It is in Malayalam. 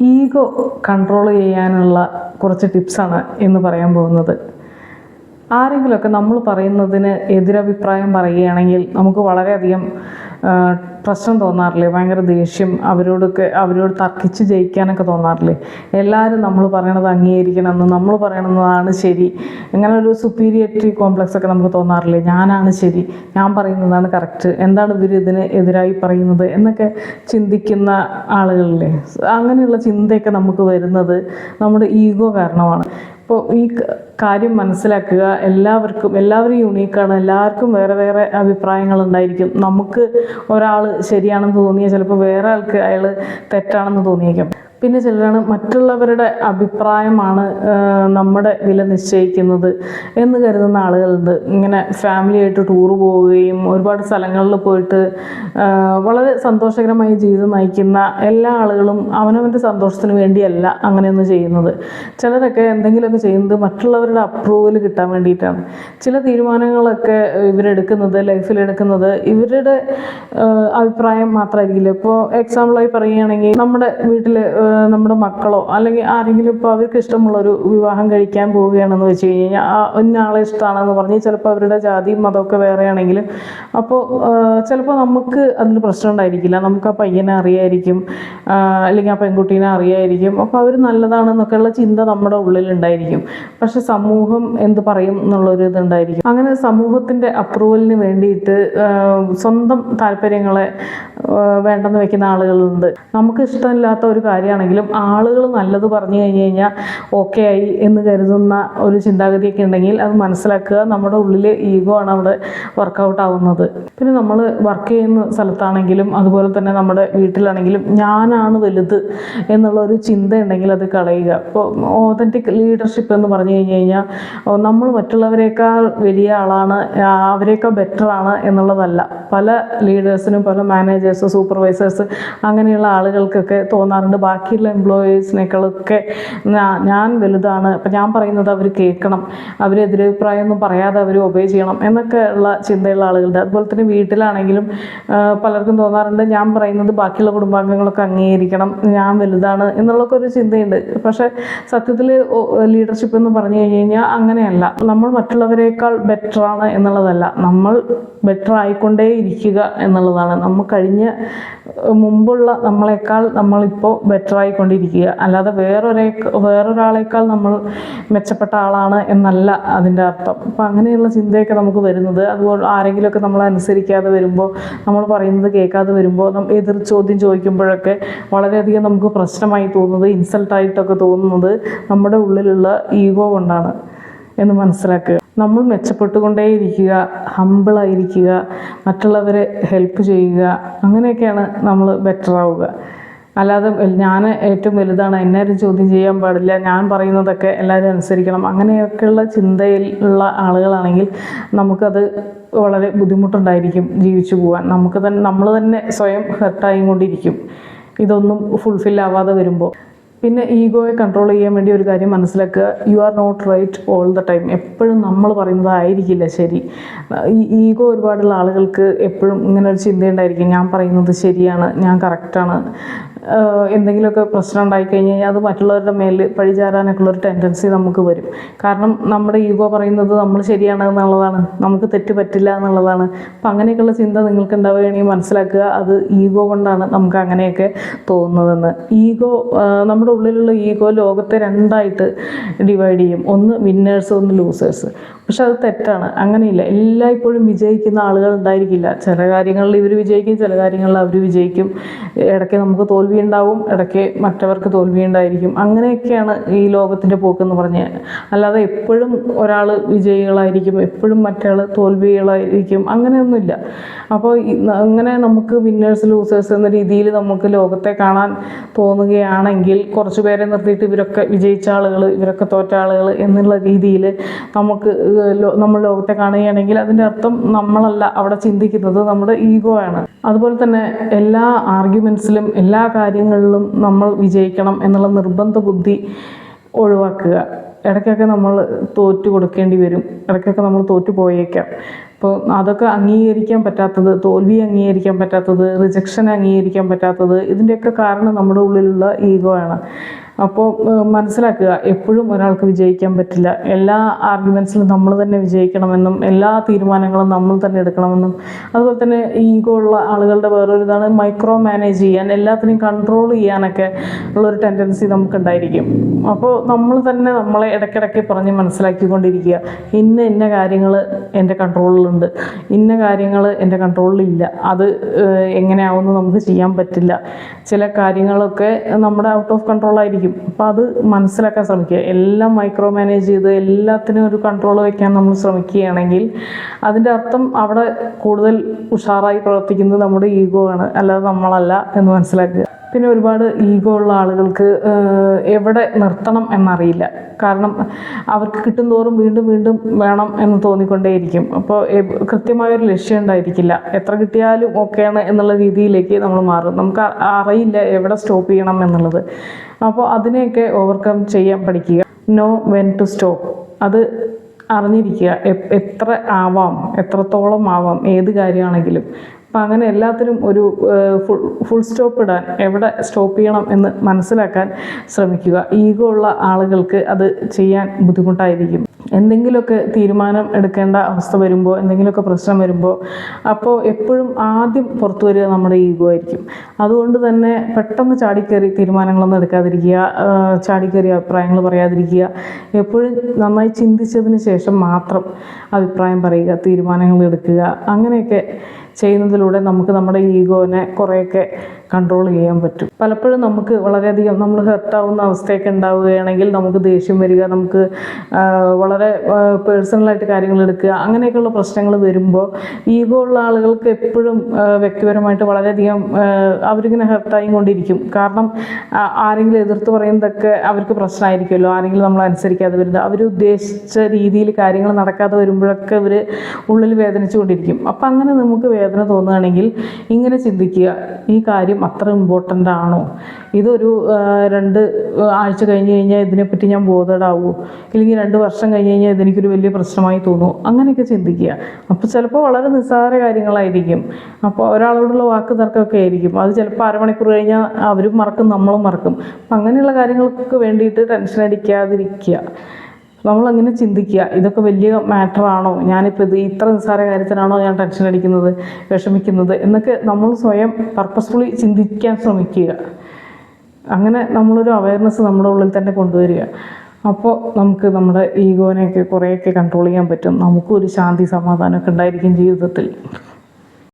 ഈഗോ കൺട്രോൾ ചെയ്യാനുള്ള കുറച്ച് ടിപ്സാണ് എന്ന് പറയാൻ പോകുന്നത്. ആരെങ്കിലുമൊക്കെ നമ്മൾ പറയുന്നതിന് എതിരഭിപ്രായം പറയുകയാണെങ്കിൽ നമുക്ക് വളരെയധികം പ്രശ്നം തോന്നാറില്ലേ? ഭയങ്കര ദേഷ്യം. അവരോടൊക്കെ അവരോട് തർക്കിച്ച് ജയിക്കാനൊക്കെ തോന്നാറില്ലേ? എല്ലാവരും നമ്മൾ പറയണത് അംഗീകരിക്കണമെന്ന് നമ്മൾ പറയണതാണ് ശരി. ഇങ്ങനെ ഒരു സുപ്പീരിയറ്റി കോംപ്ലക്സ് ഒക്കെ നമുക്ക് തോന്നാറില്ലേ? ഞാനാണ് ശരി. ഞാൻ പറയുന്നതാണ് കറക്റ്റ് എന്താണ് ഇവർ ഇതിന് എതിരായി പറയുന്നത് എന്നൊക്കെ ചിന്തിക്കുന്ന ആളുകളില്ലേ? അങ്ങനെയുള്ള ചിന്തയൊക്കെ നമുക്ക് വരുന്നത് നമ്മുടെ ഈഗോ കാരണമാണ്. ഇപ്പോൾ ഈ കാര്യം മനസ്സിലാക്കുക. എല്ലാവർക്കും എല്ലാവരും യുണീക്കാണ് എല്ലാവർക്കും വേറെ വേറെ അഭിപ്രായങ്ങൾ ഉണ്ടായിരിക്കും. നമുക്ക് ഒരാൾ ശരിയാണെന്ന് തോന്നിയാൽ ചിലപ്പോൾ വേറെ ആൾക്ക് അയാൾ തെറ്റാണെന്ന് തോന്നിയേക്കാം. പിന്നെ ചിലരാണ് മറ്റുള്ളവരുടെ അഭിപ്രായമാണ് നമ്മുടെ വില നിശ്ചയിക്കുന്നത് എന്ന് കരുതുന്ന ആളുകളുണ്ട്. ഇങ്ങനെ ഫാമിലിയായിട്ട് ടൂർ പോവുകയും ഒരുപാട് സ്ഥലങ്ങളിൽ പോയിട്ട് വളരെ സന്തോഷകരമായി ജീവിതം നയിക്കുന്ന എല്ലാ ആളുകളും അവനവന്റെ സന്തോഷത്തിന് വേണ്ടിയല്ല അങ്ങനെയൊന്നും ചെയ്യുന്നത്. ചിലരൊക്കെ എന്തെങ്കിലുമൊക്കെ ചെയ്യുന്നത് മറ്റുള്ളവരുടെ അപ്രൂവൽ കിട്ടാൻ വേണ്ടിയിട്ടാണ്. ചില തീരുമാനങ്ങളൊക്കെ ഇവരെടുക്കുന്നത് ലൈഫിലെടുക്കുന്നത് ഇവരുടെ അഭിപ്രായം മാത്രമായിരിക്കില്ല. ഇപ്പോൾ എക്സാമ്പിളായി പറയുകയാണെങ്കിൽ നമ്മുടെ വീട്ടിൽ നമ്മുടെ മക്കളോ അല്ലെങ്കിൽ ആരെങ്കിലും ഇപ്പോൾ അവർക്ക് ഇഷ്ടമുള്ളൊരു വിവാഹം കഴിക്കാൻ പോവുകയാണെന്ന് വെച്ച് കഴിഞ്ഞാൽ ആ ഒന്നാളെ ഇഷ്ടമാണെന്ന് പറഞ്ഞ് ചിലപ്പോൾ അവരുടെ ജാതിയും മതമൊക്കെ വേറെയാണെങ്കിൽ അപ്പോൾ ചിലപ്പോൾ നമുക്ക് അതിൽ പ്രശ്നം ഉണ്ടായിരിക്കില്ല. നമുക്ക് ആ പയ്യനെ അറിയായിരിക്കും അല്ലെങ്കിൽ ആ പെൺകുട്ടീനെ അറിയായിരിക്കും. അപ്പോൾ അവർ നല്ലതാണെന്നൊക്കെയുള്ള ചിന്ത നമ്മുടെ ഉള്ളിലുണ്ടായിരിക്കും പക്ഷെ സമൂഹം എന്ത് പറയും എന്നുള്ളൊരു ഇതുണ്ടായിരിക്കും. അങ്ങനെ സമൂഹത്തിന്റെ അപ്രൂവലിന് വേണ്ടിയിട്ട് സ്വന്തം താല്പര്യങ്ങളെ വേണ്ടെന്ന് വെക്കുന്ന ആളുകളുണ്ട്. നമുക്ക് ഇഷ്ടമില്ലാത്ത ഒരു കാര്യമാണെങ്കിലും ആളുകൾ നല്ലത് പറഞ്ഞു കഴിഞ്ഞ് കഴിഞ്ഞാൽ ഓക്കെ ആയി എന്ന് കരുതുന്ന ഒരു ചിന്താഗതിയൊക്കെ ഉണ്ടെങ്കിൽ അത് മനസ്സിലാക്കുക. നമ്മുടെ ഉള്ളിൽ ഈഗോ ആണ് അവിടെ വർക്കൗട്ട് ആവുന്നത്. പിന്നെ നമ്മൾ വർക്ക് ചെയ്യുന്ന സ്ഥലത്താണെങ്കിലും അതുപോലെ തന്നെ നമ്മുടെ വീട്ടിലാണെങ്കിലും ഞാനാണ് വലുത് എന്നുള്ള ഒരു ചിന്ത ഉണ്ടെങ്കിൽ അത് കളയുക. ഇപ്പോൾ ഓതന്റിക് ലീഡർഷിപ്പ് എന്ന് പറഞ്ഞു കഴിഞ്ഞ് കഴിഞ്ഞാൽ നമ്മൾ മറ്റുള്ളവരെക്കാൾ വലിയ ആളാണ് അവരെക്കാൾ ബെറ്റർ ആണ് എന്നുള്ളതല്ല. പല ലീഡേഴ്സിനും പല മാനേജേഴ്സ് സൂപ്പർവൈസേഴ്സ് അങ്ങനെയുള്ള ആളുകൾക്കൊക്കെ തോന്നാറുണ്ട്. ബാക്കിയുള്ള എംപ്ലോയീസിനേക്കാളൊക്കെ ഞാൻ വലുതാണ്. അപ്പം ഞാൻ പറയുന്നത് അവർ കേൾക്കണം. അവരെതിരഭിപ്രായം ഒന്നും പറയാതെ അവർ ഒബേ ചെയ്യണം എന്നൊക്കെ ഉള്ള ചിന്തയുള്ള ആളുകളുണ്ട്. അതുപോലെ തന്നെ വീട്ടിലാണെങ്കിലും പലർക്കും തോന്നാറുണ്ട് ഞാൻ പറയുന്നത് ബാക്കിയുള്ള കുടുംബാംഗങ്ങളൊക്കെ അംഗീകരിക്കണം ഞാൻ വലുതാണ് എന്നുള്ളൊക്കെ ഒരു ചിന്തയുണ്ട്. പക്ഷേ സത്യത്തിൽ ലീഡർഷിപ്പ് എന്ന് പറഞ്ഞു കഴിഞ്ഞ് കഴിഞ്ഞാൽ അങ്ങനെയല്ല. നമ്മൾ മറ്റുള്ളവരെക്കാൾ ബെറ്ററാണ് എന്നുള്ളതല്ല. നമ്മൾ ബെറ്റർ ആയിക്കൊണ്ടേ ഇരിക്കുക എന്നുള്ളതാണ്. നമ്മൾ കഴിഞ്ഞ മുമ്പുള്ള നമ്മളെക്കാൾ നമ്മളിപ്പോൾ ബെറ്റർ ആയിക്കൊണ്ടിരിക്കുക അല്ലാതെ വേറൊരേ വേറൊരാളേക്കാൾ നമ്മൾ മെച്ചപ്പെട്ട ആളാണ് എന്നല്ല അതിന്റെ അർത്ഥം. അപ്പം അങ്ങനെയുള്ള ചിന്തയൊക്കെ നമുക്ക് വരുന്നത്. അതുപോലെ ആരെങ്കിലുമൊക്കെ നമ്മൾ അനുസരിക്കാതെ വരുമ്പോൾ നമ്മൾ പറയുന്നത് കേൾക്കാതെ വരുമ്പോൾ എതിർ ചോദ്യം ചോദിക്കുമ്പോഴൊക്കെ വളരെയധികം നമുക്ക് പ്രശ്നമായി തോന്നുന്നത് ഇൻസൾട്ടായിട്ടൊക്കെ തോന്നുന്നത് നമ്മുടെ ഉള്ളിലുള്ള ഈഗോ കൊണ്ടാണ് എന്ന് മനസ്സിലാക്കുക. നമ്മൾ മെച്ചപ്പെട്ടുകൊണ്ടേയിരിക്കുക ഹമ്പിളായിരിക്കുക മറ്റുള്ളവരെ ഹെൽപ്പ് ചെയ്യുക അങ്ങനെയൊക്കെയാണ് നമ്മൾ ബെറ്റർ ആവുക. അല്ലാതെ ഞാൻ ഏറ്റവും വലുതാണ്. എന്നെ ആരും ചോദ്യം ചെയ്യാൻ പാടില്ല. ഞാൻ പറയുന്നതൊക്കെ എല്ലാവരും അനുസരിക്കണം. അങ്ങനെയൊക്കെയുള്ള ചിന്തയിൽ ഉള്ള ആളുകളാണെങ്കിൽ നമുക്കത് വളരെ ബുദ്ധിമുട്ടുണ്ടായിരിക്കും ജീവിച്ചു പോകാൻ നമുക്ക് തന്നെ നമ്മൾ തന്നെ സ്വയം ഹെർട്ടായും കൊണ്ടിരിക്കും ഇതൊന്നും ഫുൾഫിൽ ആവാതെ വരുമ്പോൾ പിന്നെ ഈഗോയെ കൺട്രോൾ ചെയ്യാൻ വേണ്ടി ഒരു കാര്യം മനസ്സിലാക്കുക. You are not right all the time എപ്പോഴും നമ്മൾ പറയുന്നതായിരിക്കില്ല ശരി. ഈ ഈഗോ ഒരുപാടുള്ള ആളുകൾക്ക് എപ്പോഴും ഇങ്ങനെ ഒരു ചിന്തയുണ്ടായിരിക്കും. ഞാൻ പറയുന്നത് ശരിയാണ് ഞാൻ കറക്റ്റാണ് എന്തെങ്കിലുമൊക്കെ പ്രശ്നം ഉണ്ടായി കഴിഞ്ഞ് കഴിഞ്ഞാൽ അത് മറ്റുള്ളവരുടെ മേൽ പഴിചാരാനൊക്കെ ഉള്ളൊരു ടെൻഡൻസി നമുക്ക് വരും. കാരണം നമ്മുടെ ഈഗോ പറയുന്നത് നമ്മൾ ശരിയാണ് എന്നുള്ളതാണ്. നമുക്ക് തെറ്റ് പറ്റില്ല എന്നുള്ളതാണ്. അപ്പം അങ്ങനെയൊക്കെയുള്ള ചിന്ത നിങ്ങൾക്ക് ഉണ്ടാവുകയാണെങ്കിൽ മനസ്സിലാക്കുക. അത് ഈഗോ കൊണ്ടാണ് നമുക്ക് അങ്ങനെയൊക്കെ തോന്നുന്നതെന്ന്. ഈഗോ നമ്മുടെ ഉള്ളിലുള്ള ഈഗോ ലോകത്തെ രണ്ടായിട്ട് ഡിവൈഡ് ചെയ്യും. ഒന്ന് വിന്നേഴ്സ് ഒന്ന് ലൂസേഴ്സ് പക്ഷെ അത് തെറ്റാണ്. അങ്ങനെയില്ല. എല്ലായ്പ്പോഴും വിജയിക്കുന്ന ആളുകൾ ഉണ്ടായിരിക്കില്ല. ചില കാര്യങ്ങളിൽ ഇവർ വിജയിക്കും ചില കാര്യങ്ങളിൽ അവർ വിജയിക്കും. ഇടയ്ക്ക് നമുക്ക് തോൽവി ഉണ്ടാവും ഇടയ്ക്ക് മറ്റവർക്ക് തോൽവി ഉണ്ടായിരിക്കും. അങ്ങനെയൊക്കെയാണ് ഈ ലോകത്തിന്റെ പോക്കെന്ന് പറഞ്ഞ്. അല്ലാതെ എപ്പോഴും ഒരാൾ വിജയികളായിരിക്കും എപ്പോഴും മറ്റയാൾ തോൽവികളായിരിക്കും. അങ്ങനെയൊന്നുമില്ല. അപ്പോൾ അങ്ങനെ നമുക്ക് വിന്നേഴ്സ് ലൂസേഴ്സ് എന്ന രീതിയിൽ നമുക്ക് ലോകത്തെ കാണാൻ തോന്നുകയാണെങ്കിൽ കുറച്ച് പേരെ നിർത്തിയിട്ട് ഇവരൊക്കെ വിജയിച്ച ആളുകൾ ഇവരൊക്കെ തോറ്റ ആളുകൾ എന്നുള്ള രീതിയിൽ നമുക്ക് നമ്മൾ ലോകത്തെ കാണുകയാണെങ്കിൽ അതിന്റെ അർത്ഥം നമ്മളല്ല അവിടെ ചിന്തിക്കുന്നത് നമ്മുടെ ഈഗോ ആണ്. അതുപോലെ തന്നെ എല്ലാ ആർഗ്യുമെൻസിലും എല്ലാ കാര്യങ്ങളിലും നമ്മൾ വിജയിക്കണം എന്നുള്ള നിർബന്ധ ബുദ്ധി ഒഴിവാക്കുക. ഇടയ്ക്കൊക്കെ നമ്മൾ തോറ്റു കൊടുക്കേണ്ടി വരും. ഇടയ്ക്കൊക്കെ നമ്മൾ തോറ്റു പോയേക്കാം. അപ്പോൾ അതൊക്കെ അംഗീകരിക്കാൻ പറ്റാത്തത് തോൽവി അംഗീകരിക്കാൻ പറ്റാത്തത് റിജക്ഷൻ അംഗീകരിക്കാൻ പറ്റാത്തത് ഇതിന്റെയൊക്കെ കാരണം നമ്മുടെ ഉള്ളിലുള്ള ഈഗോ ആണ്. അപ്പോൾ മനസ്സിലാക്കുക എപ്പോഴും ഒരാൾക്ക് വിജയിക്കാൻ പറ്റില്ല. എല്ലാ ആർഗ്യുമെൻസിലും നമ്മൾ തന്നെ വിജയിക്കണമെന്നും എല്ലാ തീരുമാനങ്ങളും നമ്മൾ തന്നെ എടുക്കണമെന്നും. അതുപോലെ തന്നെ ഈഗോ ഉള്ള ആളുകളുടെ വേറൊരു ഇതാണ് മൈക്രോ മാനേജ് ചെയ്യാൻ. എല്ലാത്തിനെയും കൺട്രോൾ ചെയ്യാനൊക്കെ ഉള്ളൊരു ടെൻഡൻസി നമുക്കുണ്ടായിരിക്കും. അപ്പോൾ നമ്മൾ തന്നെ നമ്മളെ ഇടയ്ക്കിടയ്ക്ക് പറഞ്ഞ് മനസ്സിലാക്കിക്കൊണ്ടിരിക്കുക. ഇന്ന ഇന്ന കാര്യങ്ങൾ എന്റെ കൺട്രോളിലുണ്ട് ഇന്ന കാര്യങ്ങൾ എന്റെ കൺട്രോളിലില്ല അത് എങ്ങനെയാവുമെന്ന് നമുക്ക് ചെയ്യാൻ പറ്റില്ല. ചില കാര്യങ്ങളൊക്കെ നമ്മുടെ ഔട്ട് ഓഫ് കൺട്രോൾ ആയിരിക്കും. അപ്പോൾ അത് മനസ്സിലാക്കാൻ ശ്രമിക്കുക. എല്ലാം മൈക്രോ മാനേജ് ചെയ്ത് എല്ലാത്തിനും ഒരു കൺട്രോൾ വയ്ക്കാൻ നമ്മൾ ശ്രമിക്കുകയാണെങ്കിൽ അതിന്റെ അർത്ഥം അവിടെ കൂടുതൽ ഉഷാറായി പ്രവർത്തിക്കുന്നത് നമ്മുടെ ഈഗോ ആണ്. അല്ലാതെ നമ്മളല്ല എന്ന് മനസ്സിലാക്കുക. പിന്നെ ഒരുപാട് ഈഗോ ഉള്ള ആളുകൾക്ക് എവിടെ നിർത്തണം എന്നറിയില്ല. കാരണം അവർക്ക് കിട്ടും തോറും വീണ്ടും വീണ്ടും വേണം എന്ന് തോന്നിക്കൊണ്ടേയിരിക്കും. അപ്പോൾ കൃത്യമായൊരു ലക്ഷ്യം ഉണ്ടായിരിക്കില്ല. എത്ര കിട്ടിയാലും ഓക്കെയാണ് എന്നുള്ള രീതിയിലേക്ക് നമ്മൾ മാറും. നമുക്ക് അറിയില്ല എവിടെ സ്റ്റോപ്പ് ചെയ്യണം എന്നുള്ളത്. അപ്പോൾ അതിനെയൊക്കെ ഓവർകം ചെയ്യാൻ പഠിക്കുക. Know when to stop. അത് അറിഞ്ഞിരിക്കുക. എത്ര ആവാം എത്രത്തോളം ആവാം ഏത് കാര്യമാണെങ്കിലും. അപ്പം അങ്ങനെ എല്ലാത്തിനും ഒരു ഫുൾ ഫുൾ സ്റ്റോപ്പ് ഇടാൻ എവിടെ സ്റ്റോപ്പ് ചെയ്യണം എന്ന് മനസ്സിലാക്കാൻ ശ്രമിക്കുക. ഈഗോ ഉള്ള ആളുകൾക്ക് അത് ചെയ്യാൻ ബുദ്ധിമുട്ടായിരിക്കും. എന്തെങ്കിലുമൊക്കെ തീരുമാനം എടുക്കേണ്ട അവസ്ഥ വരുമ്പോൾ എന്തെങ്കിലുമൊക്കെ പ്രശ്നം വരുമ്പോൾ അപ്പോൾ എപ്പോഴും ആദ്യം പുറത്തു വരിക നമ്മുടെ ഈഗോ ആയിരിക്കും. അതുകൊണ്ട് തന്നെ പെട്ടെന്ന് ചാടിക്കയറി തീരുമാനങ്ങളൊന്നും എടുക്കാതിരിക്കുക ചാടിക്കയറി അഭിപ്രായങ്ങൾ പറയാതിരിക്കുക. എപ്പോഴും നന്നായി ചിന്തിച്ചതിന് ശേഷം മാത്രം അഭിപ്രായം പറയുക തീരുമാനങ്ങൾ എടുക്കുക അങ്ങനെയൊക്കെ ചെയ്യുന്നതിലൂടെ നമുക്ക് നമ്മുടെ ഈഗോനെ കുറേയൊക്കെ കൺട്രോൾ ചെയ്യാൻ പറ്റും. പലപ്പോഴും നമുക്ക് വളരെയധികം നമ്മൾ ഹെർട്ടാവുന്ന അവസ്ഥയൊക്കെ ഉണ്ടാവുകയാണെങ്കിൽ നമുക്ക് ദേഷ്യം വരിക നമുക്ക് വളരെ പേഴ്സണലായിട്ട് കാര്യങ്ങൾ എടുക്കുക അങ്ങനെയൊക്കെയുള്ള പ്രശ്നങ്ങൾ വരുമ്പോൾ ഈഗോ ഉള്ള ആളുകൾക്ക് എപ്പോഴും വ്യക്തിപരമായിട്ട് വളരെയധികം അവരിങ്ങനെ ഹെർട്ടായി കൊണ്ടിരിക്കും കാരണം ആരെങ്കിലും എതിർത്ത് പറയുന്നതൊക്കെ അവർക്ക് പ്രശ്നമായിരിക്കുമല്ലോ. ആരെങ്കിലും നമ്മൾ അനുസരിക്കാതെ വരുന്നത്. അവർ ഉദ്ദേശിച്ച രീതിയിൽ കാര്യങ്ങൾ നടക്കാതെ വരുമ്പോഴൊക്കെ ഇവർ ഉള്ളിൽ വേദനിച്ചുകൊണ്ടിരിക്കും. അപ്പം അങ്ങനെ നമുക്ക് വേദന തോന്നുകയാണെങ്കിൽ ഇങ്ങനെ ചിന്തിക്കുക ഈ കാര്യം അത്ര ഇമ്പോർട്ടന്റ് ആണോ? ഇതൊരു രണ്ട് ആഴ്ച കഴിഞ്ഞ് കഴിഞ്ഞാൽ ഇതിനെപ്പറ്റി ഞാൻ ബോധേഡാവുമോ ഇല്ലെങ്കിൽ രണ്ട് വർഷം കഴിഞ്ഞ് കഴിഞ്ഞാൽ ഇതെനിക്കൊരു വലിയ പ്രശ്നമായി തോന്നുമോ അങ്ങനെയൊക്കെ ചിന്തിക്കുക. അപ്പോൾ ചിലപ്പോൾ വളരെ നിസ്സാര കാര്യങ്ങളായിരിക്കും. അപ്പോൾ ഒരാളോടുള്ള വാക്ക് തർക്കമൊക്കെ ആയിരിക്കും. അത് ചിലപ്പോൾ അരമണിക്കൂർ കഴിഞ്ഞാൽ അവരും മറക്കും നമ്മളും മറക്കും. അപ്പം അങ്ങനെയുള്ള കാര്യങ്ങൾക്കൊക്കെ വേണ്ടിയിട്ട് ടെൻഷൻ അടിക്കാതിരിക്കുക. നമ്മളങ്ങനെ ചിന്തിക്കുക ഇതൊക്കെ വലിയ മാറ്ററാണോ ഞാനിപ്പോൾ ഇത് ഇത്ര നിസ്സാര കാര്യത്തിനാണോ ഞാൻ ടെൻഷൻ അടിക്കുന്നത് വിഷമിക്കുന്നത് എന്നൊക്കെ നമ്മൾ സ്വയം പർപ്പസ്ഫുള്ളി ചിന്തിക്കാൻ ശ്രമിക്കുക. അങ്ങനെ നമ്മളൊരു അവയർനെസ് നമ്മുടെ ഉള്ളിൽ തന്നെ കൊണ്ടുവരിക. അപ്പോൾ നമുക്ക് നമ്മുടെ ഈഗോനെയൊക്കെ കുറേയൊക്കെ കൺട്രോൾ ചെയ്യാൻ പറ്റും. നമുക്കും ഒരു ശാന്തി സമാധാനമൊക്കെ ഉണ്ടായിരിക്കും ജീവിതത്തിൽ.